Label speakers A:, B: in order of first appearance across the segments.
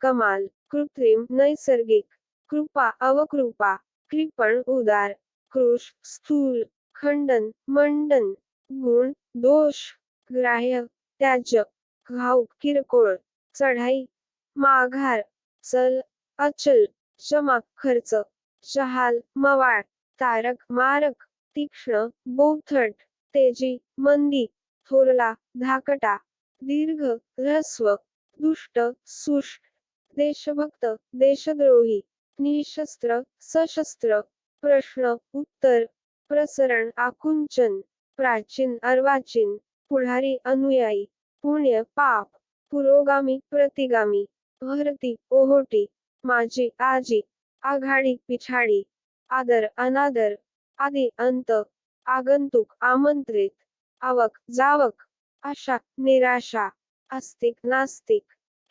A: कमाल कृत्रिम नैसर्गिक कृपा अवकृपा कृपण उदार कृश स्थूल खंडन मंडन गुण दोष ग्राह्य त्याज्य घाऊक किरकोळ चढाई माघार चल अचल क्षमा खर्च शहाल मवाळ तारक मारक तीक्ष्ण बोथट तेजी मंदी थोरला धाकटा दीर्घ ह्रस्व दुष्ट सुष्ट देशभक्त देशद्रोही निशस्त्र सशस्त्र प्रश्न उत्तर प्रसरण आकुंचन प्राचीन अर्वाचीन पुढारी अनुयायी पुण्य पाप पुरोगामी प्रतिगामी भरती ओहोटी माझी आजी आघाडी पिछाडी आदर अनादर आदी अंत आगंतुक आमंत्रित आवक जावक आशा निराशा आस्तिक नास्तिक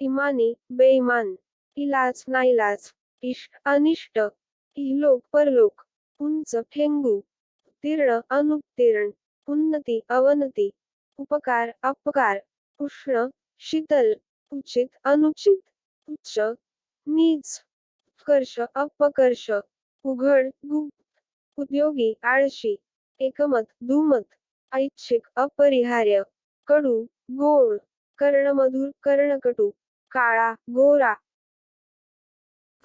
A: इमानी बेईमान इलाज नाईलाज इष्ट अनिष्ट इलोक परलोक उंच ठेंगू तीर्ण अनुत्तीर्ण उन्नती अवनती उपकार अपकार उष्ण शीतल उचित अनुचित उच्च नीच उत्कर्ष अपकर्ष उघड गुप्त उद्योगी आळशी एकमत दुमत ऐच्छिक अपरिहार्य कडू गोड कर्णमधुर कर्णकटू काळा गोरा.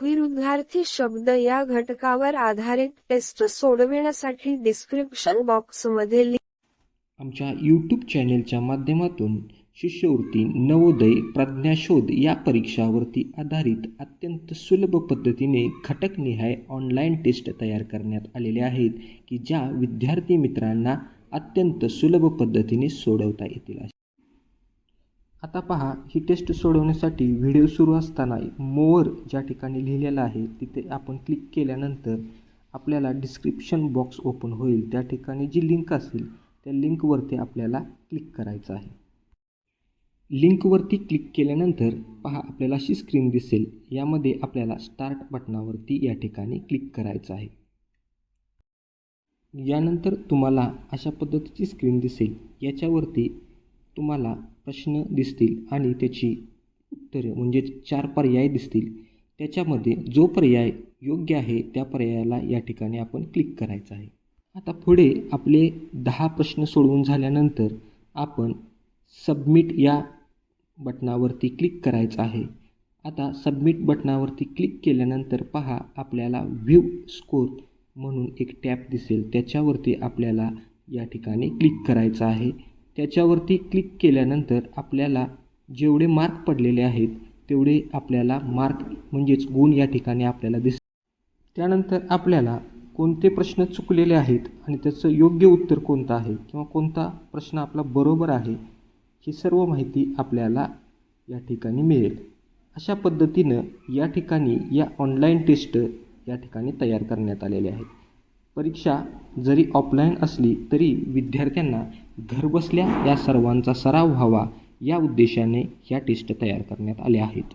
A: विरुद्धार्थी शब्द या घटकावर आधारित टेस्ट सोडविण्यासाठी डिस्क्रिप्शन बॉक्समध्ये लिंक
B: आमच्या यूट्यूब चॅनेलच्या माध्यमातून शिष्यवृत्ती नवोदय प्रज्ञाशोध या परीक्षावरती आधारित अत्यंत सुलभ पद्धतीने घटकनिहाय ऑनलाईन टेस्ट तयार करण्यात आलेले आहेत की ज्या विद्यार्थी मित्रांना अत्यंत सुलभ पद्धतीने सोडवता येतील आता पहा ही टेस्ट सोडवण्यासाठी व्हिडिओ सुरू असताना मोअर ज्या ठिकाणी लिहिलेला आहे तिथे आपण क्लिक केल्यानंतर आपल्याला डिस्क्रिप्शन बॉक्स ओपन होईल. त्या ठिकाणी जी लिंक असेल त्या लिंकवरती आपल्याला क्लिक करायचं आहे. लिंकवरती क्लिक केल्यानंतर पहा आपल्याला अशी स्क्रीन दिसेल. यामध्ये आपल्याला स्टार्ट बटनावरती या ठिकाणी क्लिक करायचं आहे. यानंतर तुम्हाला अशा पद्धतीची स्क्रीन दिसेल. याच्यावरती तुम्हाला प्रश्न दिसतील आणि त्याची उत्तरे म्हणजे चार पर्याय दिसतील. त्याच्यामध्ये जो पर्याय योग्य आहे त्या पर्यायाला या ठिकाणी आपण क्लिक करायचं आहे. आता पुढे आपले दहा प्रश्न सोडवून झाल्यानंतर आपण सबमिट या बटनावरती क्लिक करायचं आहे. आता सबमिट बटनावरती क्लिक केल्यानंतर पहा आपल्याला व्ह्यू स्कोर म्हणून एक टॅब दिसेल. त्याच्यावरती आपल्याला या ठिकाणी क्लिक करायचं आहे. त्याच्यावरती क्लिक केल्यानंतर आपल्याला जेवढे मार्क पडलेले आहेत तेवढे आपल्याला मार्क म्हणजेच गुण या ठिकाणी आपल्याला दिस त्यानंतर आपल्याला कोणते प्रश्न चुकलेले आहेत आणि त्याचं योग्य उत्तर कोणतं आहे किंवा कोणता प्रश्न आपला बरोबर आहे ही सर्व माहिती आपल्याला या ठिकाणी मिळेल. अशा पद्धतीनं या ठिकाणी या ऑनलाईन टेस्ट या ठिकाणी तयार करण्यात आलेले आहेत. परीक्षा जरी ऑफलाईन असली तरी विद्यार्थ्यांना घरबसल्या या सर्वांचा सराव व्हावा या उद्देशाने ह्या टेस्ट तयार करण्यात आल्या आहेत.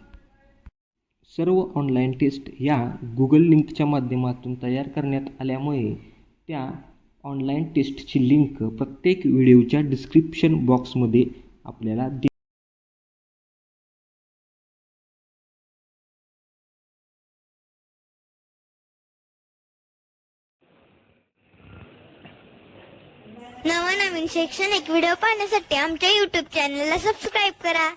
B: सर्व ऑनलाईन टेस्ट या गुगल लिंकच्या माध्यमातून तयार करण्यात आल्यामुळे त्या ऑनलाईन टेस्टची लिंक प्रत्येक व्हिडिओच्या डिस्क्रिप्शन बॉक्समध्ये आपल्याला दि
C: नवनवीन शैक्षणिक व्हिडिओ पाहण्यासाठी आमच्या युट्यूब चॅनलला सबस्क्राईब करा.